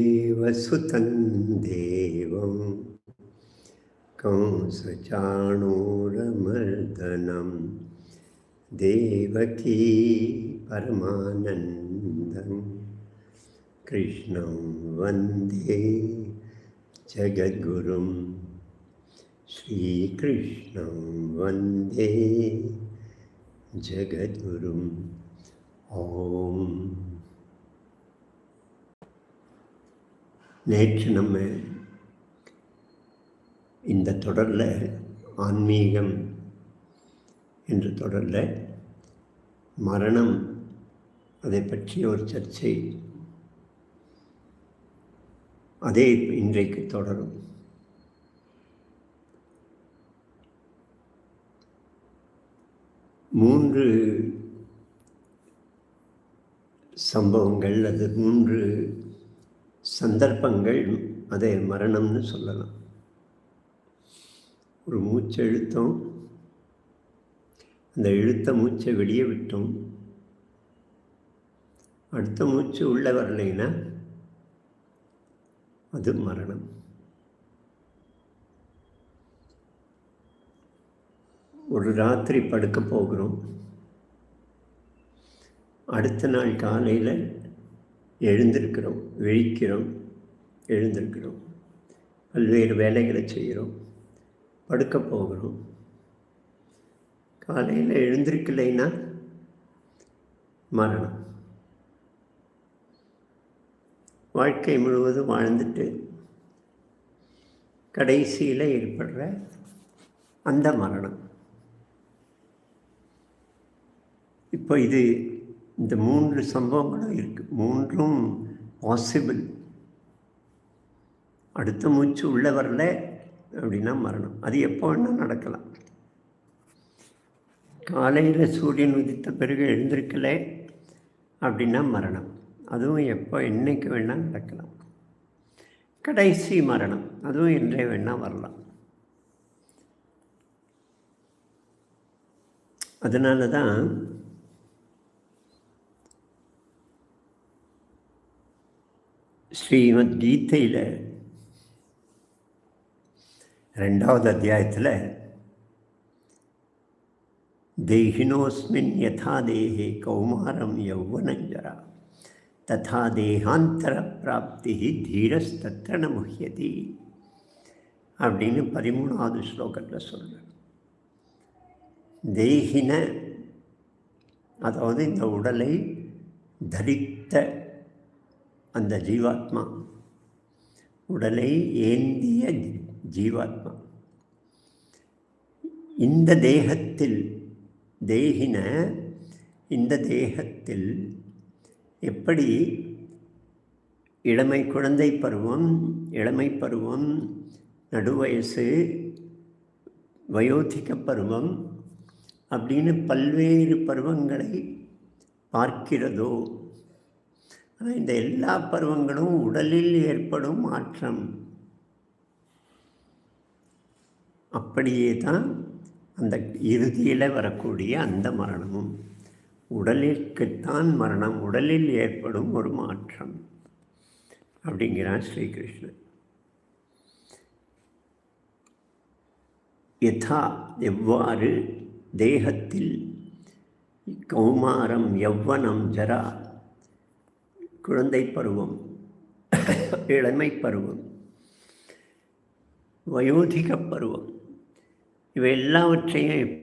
देवसुतं देवं देवकी परमानन्दं कृष्णं वंदे जगद्गुरुं श्रीकृष्णं वंदे जगद्गुरुम्। ॐ நேற்று நம்ம இந்த தொடரில் ஆன்மீகம் என்ற தொடரில் மரணம் அதை பற்றிய ஒரு சர்ச்சை. அதே இன்றைக்கு தொடரும். மூன்று சம்பவங்கள் அது மூன்று சந்தர்ப்பங்கள் அதை மரணம்னு சொல்லலாம். ஒரு மூச்சை இழுத்தோம். அந்த இழுத்த மூச்சை வெளியே விட்டோம். அடுத்த மூச்சு உள்ளே வரலைன்னா அது மரணம். ஒரு ராத்திரி படுக்க போகிறோம். அடுத்த நாள் காலையில் எழுந்திருக்கிறோம் விழிக்கிறோம் எழுந்திருக்கிறோம். பல்வேறு வேலைகளை செய்கிறோம் படுக்க போகிறோம். காலையில் எழுந்திருக்கலைன்னா மரணம். வாழ்க்கை முழுவதும் வாழ்ந்துட்டு கடைசியில் ஏற்படுற அந்த மரணம். இப்போ இது இந்த மூன்று சம்பவங்களும் இருக்குது மூன்றும் பாசிபிள் அடுத்த மூச்சு உள்ளே வரல அப்படின்னா மரணம். அது எப்போ வேணால் நடக்கலாம். காலையில் சூரியன் உதித்த பிறகு எழுந்திருக்கல அப்படின்னா மரணம். அதுவும் எப்போ என்னைக்கு வேணால் நடக்கலாம். கடைசி மரணம். அதுவும் என்றே வேணால் வரலாம். அதனால தான் ஸ்ரீமத் கீதையில் ரெண்டாவது அத்தியாயத்தில் தேகினோஸ்மின் யதா தேகே கௌமாரம் யௌவனஞ்சரா ததா தேகாந்தர பிராப்தி தீரஸ்தத்திர முக்கியதி அப்படின்னு பதிமூணாவது ஸ்லோகத்தில் சொல்கிறேன் தேகின அதாவது இந்த உடலை தரித்த அந்த ஜீவாத்மா. உடலை ஏந்திய ஜீவாத்மா. இந்த தேகத்தில் தேகின இந்த தேகத்தில் எப்படி இளமை குழந்தை பருவம் இளமை பருவம் நடுவயசு வயோதிக பருவம் அப்படின்னு பல்வேறு பருவங்களை பார்க்கிறதோ இந்த எல்லா பருவங்களும் உடலில் ஏற்படும் மாற்றம். அப்படியே தான் அந்த இறுதியில் வரக்கூடிய அந்த மரணமும். உடலிற்குத்தான் மரணம் உடலில் ஏற்படும் ஒரு மாற்றம் அப்படிங்கிறான் ஸ்ரீகிருஷ்ணன் யதா எவ்வாறு தேகத்தில் கௌமாரம் யவ்வனம் ஜரா குழந்தை பருவம் இளமை பருவம் வயோதிக பருவம் இவை எல்லாவற்றையும்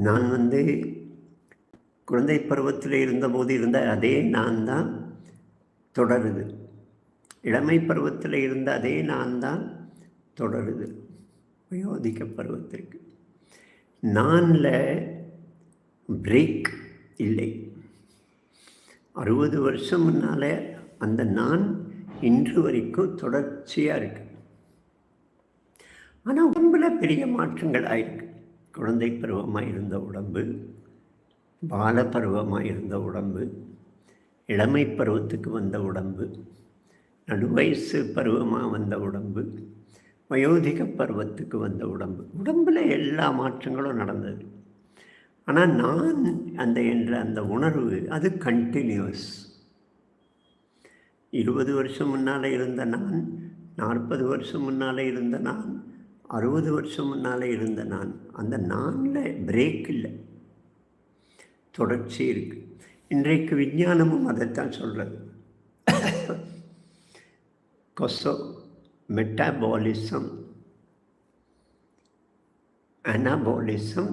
நான் வந்து குழந்தை பருவத்தில் இருந்தபோது இருந்த அதே நான் தான் தொடருது. இளமை பருவத்தில் இருந்த அதே நான் தான் தொடருது. வயோதிக பருவத்திற்கு. நானில் பிரேக் இல்லை. அறுபது வருஷம் முன்னால் அந்த நான் இன்று வரைக்கும் தொடர்ச்சியாக இருக்கு. ஆனால் உடம்பில் பெரிய மாற்றங்கள் ஆயிருக்கு. குழந்தை பருவமாக இருந்த உடம்பு பால பருவமாக இருந்த உடம்பு இளமை பருவத்துக்கு வந்த உடம்பு நடுவயசு பருவமாக வந்த உடம்பு வயோதிக பருவத்துக்கு வந்த உடம்பு. உடம்பில் எல்லா மாற்றங்களும் நடந்தது. ஆனால் நான் அந்த என்ற அந்த உணர்வு அது கண்டினியூஸ் இருபது வருஷம் முன்னால் இருந்த நான் நாற்பது வருஷம் முன்னால் இருந்த நான் அறுபது வருஷம் முன்னால் இருந்த நான் அந்த நானில் பிரேக் இல்லை. தொடர்ச்சி இருக்குது இன்றைக்கு விஞ்ஞானமும் அதைத்தான் சொல்கிறது கொசோ மெட்டாபாலிசம் அனாபாலிசம்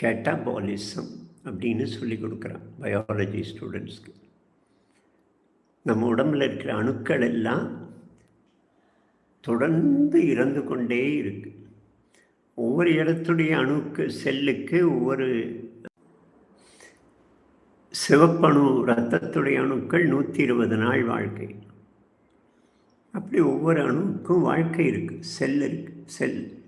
கேட்டாபாலிசம் அப்படின்னு சொல்லி கொடுக்குறான் பயாலஜி ஸ்டூடெண்ட்ஸ்க்கு நம்ம உடம்பில் இருக்கிற அணுக்கள் எல்லாம் தொடர்ந்து இறந்து கொண்டே இருக்கு. ஒவ்வொரு இடத்துடைய அணுக்கு செல்லுக்கு ஒவ்வொரு சிவப்பணு ரத்தத்துடைய அணுக்கள் நூற்றி இருபது நாள் வாழ்க்கை. அப்படி ஒவ்வொரு அணுவுக்கும் வாழ்க்கை இருக்குது செல் இருக்குது செல்.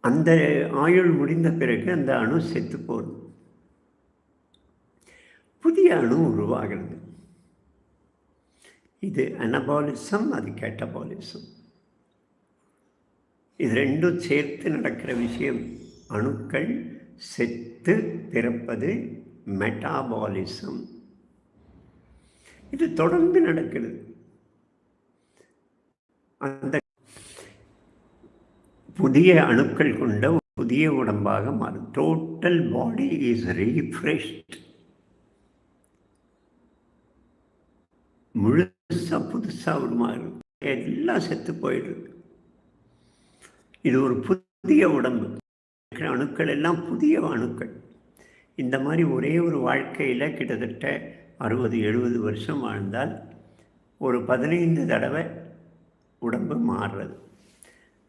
அந்த ஆயுள் முடிந்த பிறகு அந்த அணு செத்து போகுது புதிய அணு உருவாகிறது. இது அனபாலிசம் அது கேட்டபாலிசம். இது ரெண்டும் சேர்த்து நடக்கிற விஷயம். அணுக்கள் செத்து பிறப்பது மெட்டாபாலிசம். இது தொடர்ந்து நடக்கிறது. அந்த புதிய அணுக்கள் கொண்ட புதிய உடம்பாக மாறும். டோட்டல் பாடி இஸ் ரீஃப்ரெஷ்ட் முழுசாக புதுசாக உருமாறும் எல்லாம் செத்து போயிடுது. இது ஒரு புதிய உடம்பு. அணுக்கள் எல்லாம் புதிய அணுக்கள். இந்த மாதிரி ஒரே ஒரு வாழ்க்கையில் கிட்டத்தட்ட அறுபது எழுபது வருஷம் வாழ்ந்தால் ஒரு பதினைந்து தடவை உடம்பு மாறுறது.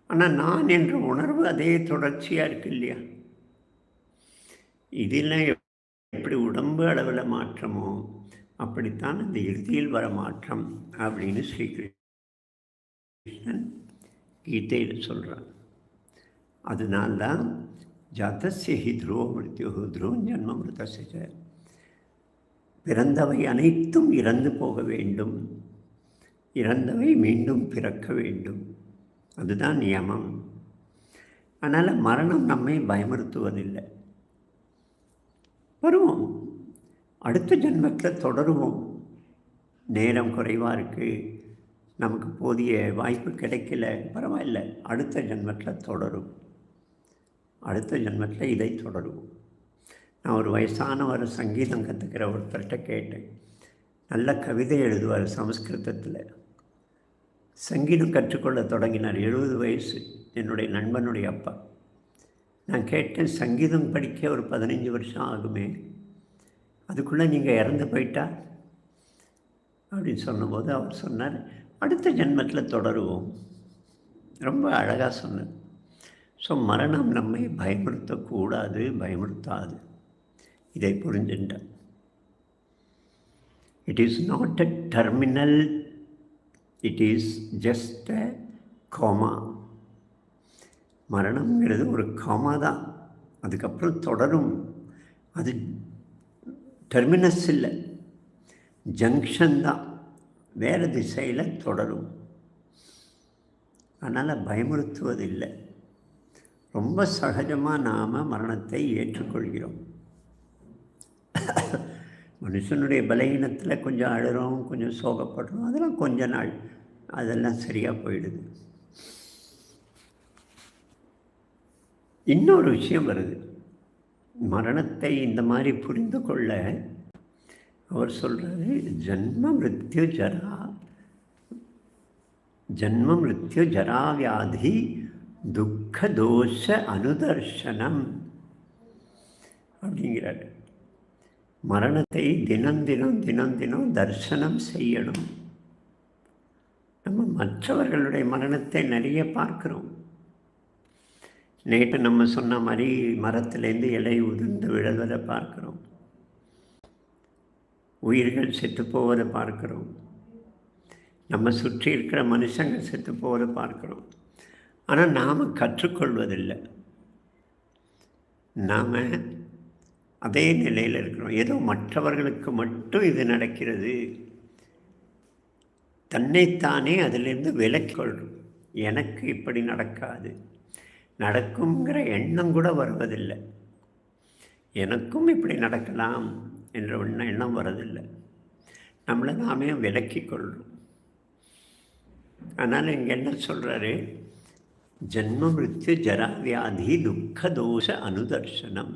ஆனால் நான் என்ற உணர்வு அதே தொடர்ச்சியாக இருக்கு இல்லையா? இதில் எப்படி உடம்பு அளவில் மாற்றமோ அப்படித்தான் அந்த இறுதியில் வர மாற்றம் அப்படின்னு ஸ்ரீகிருஷ்ணன் கீதையில் சொல்கிறான் அதனால்தான் ஜாத்தசிய ஹி துருவ மிருத்யு துருவம் ஜென்ம மிருதசிச்ச பிறந்தவை அனைத்தும் இறந்து போக வேண்டும். இறந்தவை மீண்டும் பிறக்க வேண்டும். அதுதான் நியமம். அதனால் மரணம் நம்மை பயமுறுத்துவதில்லை. வருவோம். அடுத்த ஜென்மத்தில் தொடருவோம். நேரம் குறைவாக இருக்குது நமக்கு போதிய வாய்ப்பு கிடைக்கல. பரவாயில்ல. அடுத்த ஜென்மத்தில் தொடரும். அடுத்த ஜென்மத்தில் இதை தொடருவோம். நான் ஒரு வயசான ஒரு சங்கீதம் கற்றுக்கிற ஒருத்தர்கிட்ட கேட்டேன். நல்ல கவிதை எழுதுவார் சமஸ்கிருதத்தில். சங்கீதம் கற்றுக்கொள்ள தொடங்கினார். எழுபது வயசு. என்னுடைய நண்பனுடைய அப்பா. நான் கேட்டேன் சங்கீதம் படிக்க ஒரு பதினஞ்சு வருஷம் ஆகுமே. அதுக்குள்ளே நீங்கள் இறந்து போயிட்டா? அப்படின்னு சொன்னபோது அவர் சொன்னார் அடுத்த ஜென்மத்தில் தொடருவோம். ரொம்ப அழகாக சொன்னார். ஸோ மரணம் நம்மை பயமுறுத்தக்கூடாது பயமுறுத்தாது. இதை புரிஞ்சுட்டார் it is not a terminal it is just a coma மரணம்ங்கிறது ஒரு காமா தான். அதுக்கப்புறம் தொடரும். அது டெர்மினஸ் இல்லை. ஜங்ஷன் தான். வேறு திசையில் தொடரும். அதனால் பயமுறுத்துவதில்லை. ரொம்ப சகஜமாக நாம் மரணத்தை ஏற்றுக்கொள்கிறோம். மனுஷனுடைய பலகீனத்தில் கொஞ்சம் அழுகிறோம் கொஞ்சம் சோகப்படுறோம் அதெல்லாம் கொஞ்ச நாள். அதெல்லாம் சரியாக போயிடுது. இன்னொரு விஷயம் வருது. மரணத்தை இந்த மாதிரி புரிந்து கொள்ள அவர் சொல்கிறாரு ஜென்ம மிருத்யு ஜரா ஜென்ம மிருத்யு ஜரா வியாதி துக்க தோஷ அனுதர்ஷனம். அப்படிங்கிறாரு. மரணத்தை தினம் தினம் தினம் தினம் தரிசனம் செய்யணும். நம்ம மற்றவர்களுடைய மரணத்தை நிறைய பார்க்குறோம். நேற்று நம்ம சொன்ன மாதிரி மரத்துலேருந்து இலை உதிர்ந்து விழுவதை பார்க்குறோம். உயிர்கள் செத்து போவதை பார்க்குறோம். நம்ம சுற்றி இருக்கிற மனுஷங்க செத்து போவதை பார்க்குறோம். ஆனால் நாம் கற்றுக்கொள்வதில்லை. நாம் அதே நிலையில் இருக்கிறோம். ஏதோ மற்றவர்களுக்கு மட்டும் இது நடக்கிறது. தன்னைத்தானே அதிலிருந்து விலக்கிக்கொள்கிறோம் எனக்கு இப்படி நடக்காது. நடக்குங்கிற எண்ணம் கூட வருவதில்லை. எனக்கும் இப்படி நடக்கலாம் என்ற ஒன்றும் எண்ணம் வரதில்லை. நம்மளை நாமே விலக்கி கொள்கிறோம். அதனால் இங்கே என்ன சொல்கிறாரு ஜென்ம மிருத்யு ஜராவியாதி துக்க தோஷ அனுதர்சனம்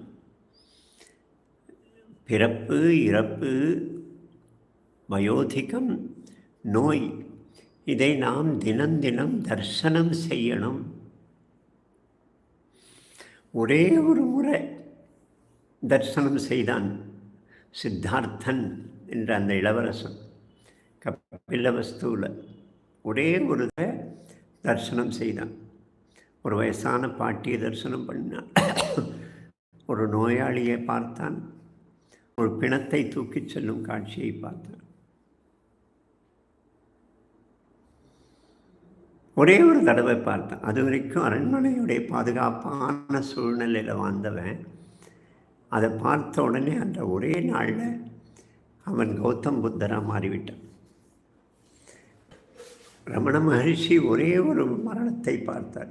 பிறப்பு இறப்பு வயோதிகம் நோய் இதை நாம் தினம் தினம் தரிசனம் செய்யணும். ஒரே ஒரு முறை தரிசனம் செய்தான் சித்தார்த்தன் என்ற அந்த இளவரசன் கப்பில்லவஸ்துவில் ஒரே ஒரு தரிசனம் செய்தான். ஒரு வயசான பாட்டியை தரிசனம் பண்ணான். ஒரு நோயாளியை பார்த்தான். ஒரு பிணத்தை தூக்கிச் செல்லும் காட்சியை பார்த்தான். ஒரே ஒரு தடவை பார்த்தேன். அது வரைக்கும் அரண்மனையுடைய பாதுகாப்பான சூழ்நிலையில் வாழ்ந்தவன். அதை பார்த்த உடனே அந்த ஒரே நாளில் அவன் கௌதம் புத்தராக மாறிவிட்டான். ரமண மகரிஷி ஒரே ஒரு மரணத்தை பார்த்தார்.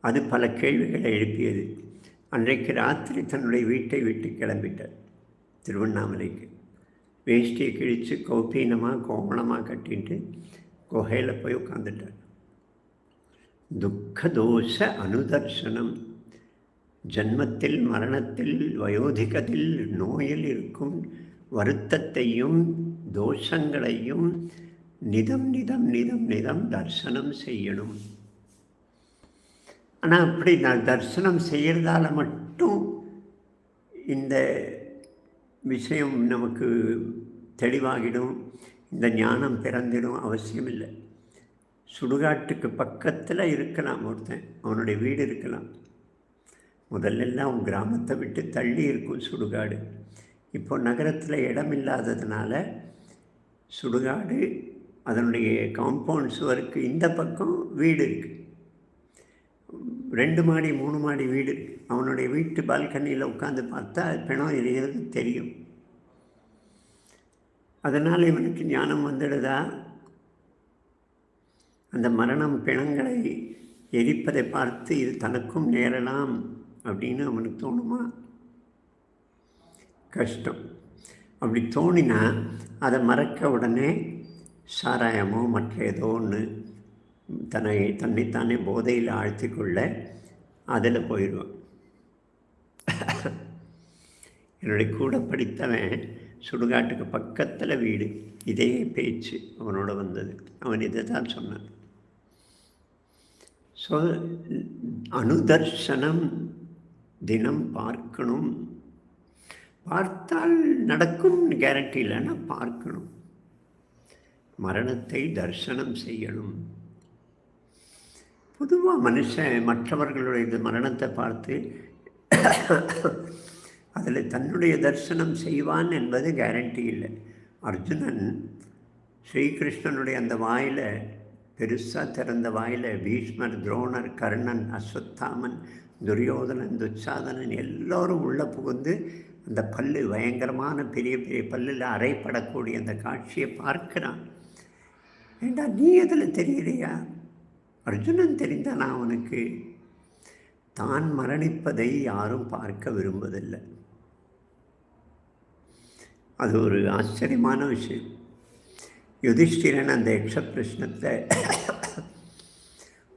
அது பல கேள்விகளை எழுப்பியது. அன்றைக்கு ராத்திரி தன்னுடைய வீட்டை விட்டு கிளம்பிட்டார். திருவண்ணாமலைக்கு. வேஷ்டியை கிழித்து கௌபீனமாக கோவணமாக கட்டிட்டு குகையில் போய் உட்காந்துட்டார் துக்கதோஷ அனுதர்சனம் ஜன்மத்தில் மரணத்தில் வயோதிகத்தில் நோயில் இருக்கும் வருத்தத்தையும் தோஷங்களையும் நிதம் நிதம் நிதம் நிதம் தர்சனம் செய்யணும். ஆனால் அப்படி நான் தரிசனம் செய்கிறதால மட்டும் இந்த விஷயம் நமக்கு தெளிவாகிடும் இந்த ஞானம் பிறந்திடும் அவசியம் இல்லை சுடுகாட்டுக்கு பக்கத்தில் இருக்கலாம் ஒருத்தன் அவனுடைய வீடு இருக்கலாம். முதல்லெல்லாம் அவன் கிராமத்தை விட்டு தள்ளி இருக்கும் சுடுகாடு. இப்போ நகரத்தில் இடம் இல்லாததுனால சுடுகாடு அதனுடைய காம்பவுண்ட் சுவருக்கு இந்த பக்கம் வீடு இருக்குது ரெண்டு மாடி மூணு மாடி வீடு. அவனுடைய வீட்டு பால்கனியில் உட்காந்து பார்த்தா பிணம் எரியறது தெரியும். அதனால் இவனுக்கு ஞானம் வந்துடுதா? அந்த மரணம் பிணங்களை எரிப்பதை பார்த்து இது தனக்கும் நேரலாம் அப்படின்னு அவனுக்கு தோணுமா? கஷ்டம். அப்படி தோணினா அதை மறக்க உடனே சாராயமோ மற்ற ஏதோ ஒன்று தன்னை தன்னைத்தானே போதையில் ஆழ்த்தி கொள்ள அதில் போயிடுவான். என்னுடைய கூட படித்தவன் சுடுகாட்டுக்கு பக்கத்தில் வீடு இதே பேச்சு அவனோட வந்தது. அவன் இதை தான் சொன்னான். ஸோ அனுதர்சனம் தினம் பார்க்கணும். பார்த்தால் நடக்கும் கேரண்டி இல்லைன்னா பார்க்கணும். மரணத்தை தரிசனம் செய்யணும். பொதுவாக மனுஷன் மற்றவர்களுடைய மரணத்தை பார்த்து அதில் தன்னுடைய தரிசனம் செய்வான் என்பது கேரண்டி இல்லை. அர்ஜுனன் ஸ்ரீகிருஷ்ணனுடைய அந்த வாயில் பெருசாக திறந்த வாயில் பீஷ்மர் துரோணர் கர்ணன் அஸ்வத்தாமன் துரியோதனன் துச்சாதனன் எல்லோரும் உள்ளே புகுந்து அந்த பல்லு பயங்கரமான பெரிய பெரிய பல்லில் அறைப்படக்கூடிய அந்த காட்சியை பார்க்கிறான். ஏண்டா நீ எதில் தெரியலையா? அர்ஜுனன் தெரிந்தானா அவனுக்கு? தான் மரணிப்பதை யாரும் பார்க்க விரும்புவதில்லை. அது ஒரு ஆச்சரியமான விஷயம். யுதிஷ்டிரன் அந்த யக்ஷ பிரஷ்னத்தை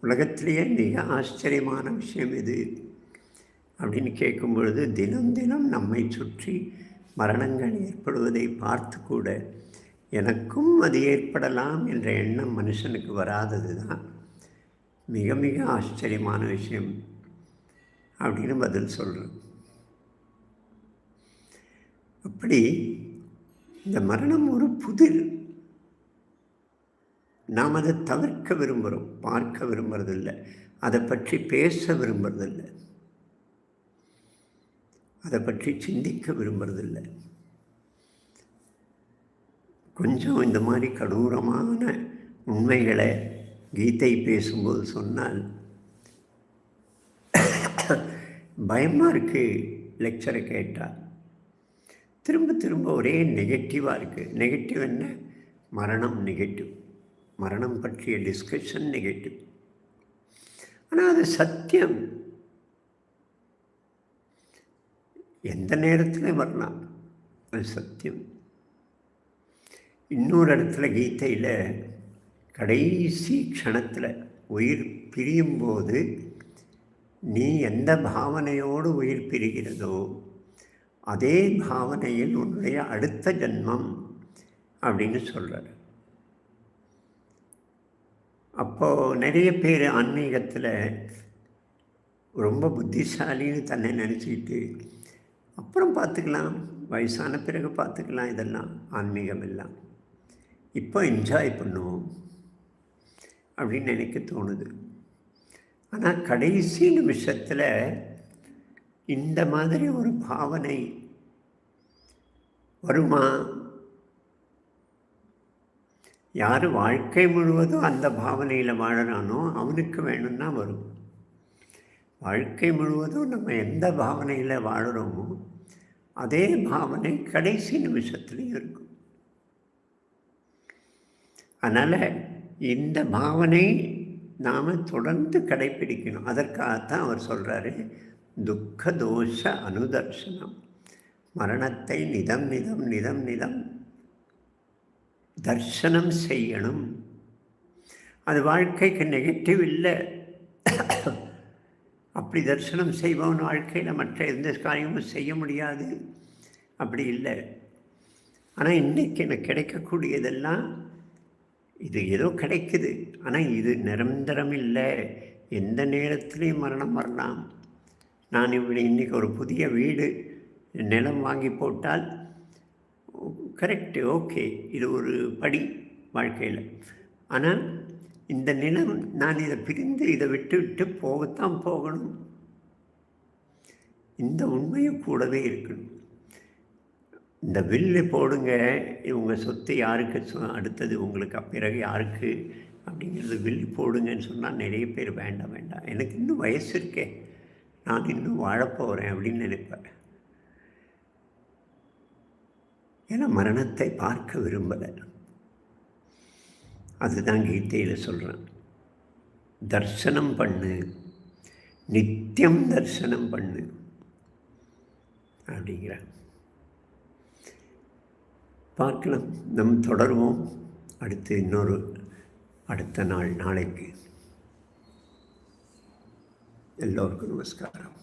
உலகத்திலேயே மிக ஆச்சரியமான விஷயம் இது அப்படின்னு கேட்கும் பொழுது தினம் தினம் நம்மை சுற்றி மரணங்கள் ஏற்படுவதை பார்த்து கூட எனக்கும் அது ஏற்படலாம் என்ற எண்ணம் மனுஷனுக்கு வராதது தான் மிக மிக ஆச்சரியமான விஷயம் அப்படின்னு பதில் சொல்கிறேன் அப்படி இந்த மரணம் ஒரு புதிர். நாம் அதை தவிர்க்க விரும்புகிறோம் பார்க்க விரும்புறதில்லை அதை பற்றி பேச விரும்புறதில்லை அதை பற்றி சிந்திக்க விரும்புறதில்லை. கொஞ்சம் இந்த மாதிரி கடூரமான உண்மைகளை கீதை பேசும்போது சொன்னால் பயமாக இருக்குது லெக்சரை கேட்டால். திரும்ப திரும்ப ஒரே நெகட்டிவாக இருக்குது நெகட்டிவ் என்ன? மரணம் நெகட்டிவ் மரணம் பற்றிய டிஸ்கஷன் நெகட்டிவ் ஆனால் அது சத்தியம். எந்த நேரத்திலையும் வரலாம். அது சத்தியம். இன்னொரு இடத்துல கீதையில் கடைசி க்ஷணத்தில் உயிர் பிரியும்போது நீ எந்த பாவனையோடு உயிர் பிரிகிறதோ அதே பாவனையில் உன்னுடைய அடுத்த ஜன்மம் அப்படின்னு சொல்கிறார் அப்போது நிறைய பேர் ஆன்மீகத்தில் ரொம்ப புத்திசாலின்னு தன்னை நினச்சிக்கிட்டு அப்புறம் பார்த்துக்கலாம் வயசான பிறகு பார்த்துக்கலாம் இதெல்லாம் ஆன்மீகம் எல்லாம். இப்போ என்ஜாய் பண்ணுவோம். அப்படின்னு நினைக்க தோணுது. ஆனால் கடைசி நிமிஷத்தில் இந்த மாதிரி ஒரு பாவனை வருமா? யார் வாழ்க்கை முழுவதும் அந்த பாவனையில் வாழறானோ அவனுக்கு வேணும்னா வரும். வாழ்க்கை முழுவதும் நம்ம எந்த பாவனையில் வாழறோமோ அதே பாவனை கடைசி நிமிஷத்துலையும் இருக்கும். அதனால் இந்த பாவனை நாம் தொடர்ந்து கடைப்பிடிக்கணும். அதற்காகத்தான் அவர் சொல்கிறாரு துக்க தோஷ அனுதர்ஷனம். மரணத்தை நிதம் நிதம் நிதம் நிதம் தர்சனம் செய்யணும். அது வாழ்க்கைக்கு நெகட்டிவ் இல்லை. அப்படி தரிசனம் செய்பவன் வாழ்க்கையில் மற்ற எந்த காரியமும் செய்ய முடியாது. அப்படி இல்லை. ஆனால் இன்றைக்கி எனக்கு கிடைக்கக்கூடியதெல்லாம் இது ஏதோ கிடைக்குது. ஆனால் இது நிரந்தரம் இல்லை. எந்த நேரத்துலேயும் மரணம் வரலாம். நான் இப்படி இன்றைக்கி ஒரு புதிய வீடு நிலம் வாங்கி போட்டால் கரெக்டு ஓகே இது ஒரு படி வாழ்க்கையில். ஆனால் இந்த நிலம் நான் இதை பிரிந்து இதை விட்டு விட்டு போகத்தான் போகணும். இந்த உண்மையும் கூடவே இருக்கணும். இந்த வில்லு போடுங்க. இவங்க சொத்து யாருக்கு அடுத்தது உங்களுக்கு பிறகு யாருக்கு அப்படிங்கிறது வில்லு போடுங்கன்னு சொன்னால் நிறைய பேர் வேண்டாம் வேண்டாம். எனக்கு இன்னும் வயசு இருக்கே. நான் இன்னும் வாழப்போகிறேன் அப்படின்னு நினைப்பேன். ஏன்னா மரணத்தை பார்க்க விரும்பலை. அதுதான் கீதையில் சொல்கிறேன் தர்சனம் பண்ணு. நித்தியம் தர்சனம் பண்ணு. அப்படிங்கிறான் பார்க்கலாம். நம் தொடருவோம். அடுத்து இன்னொரு அடுத்த நாள் நாளைக்கு. எல்லோருக்கும் நமஸ்காரம்.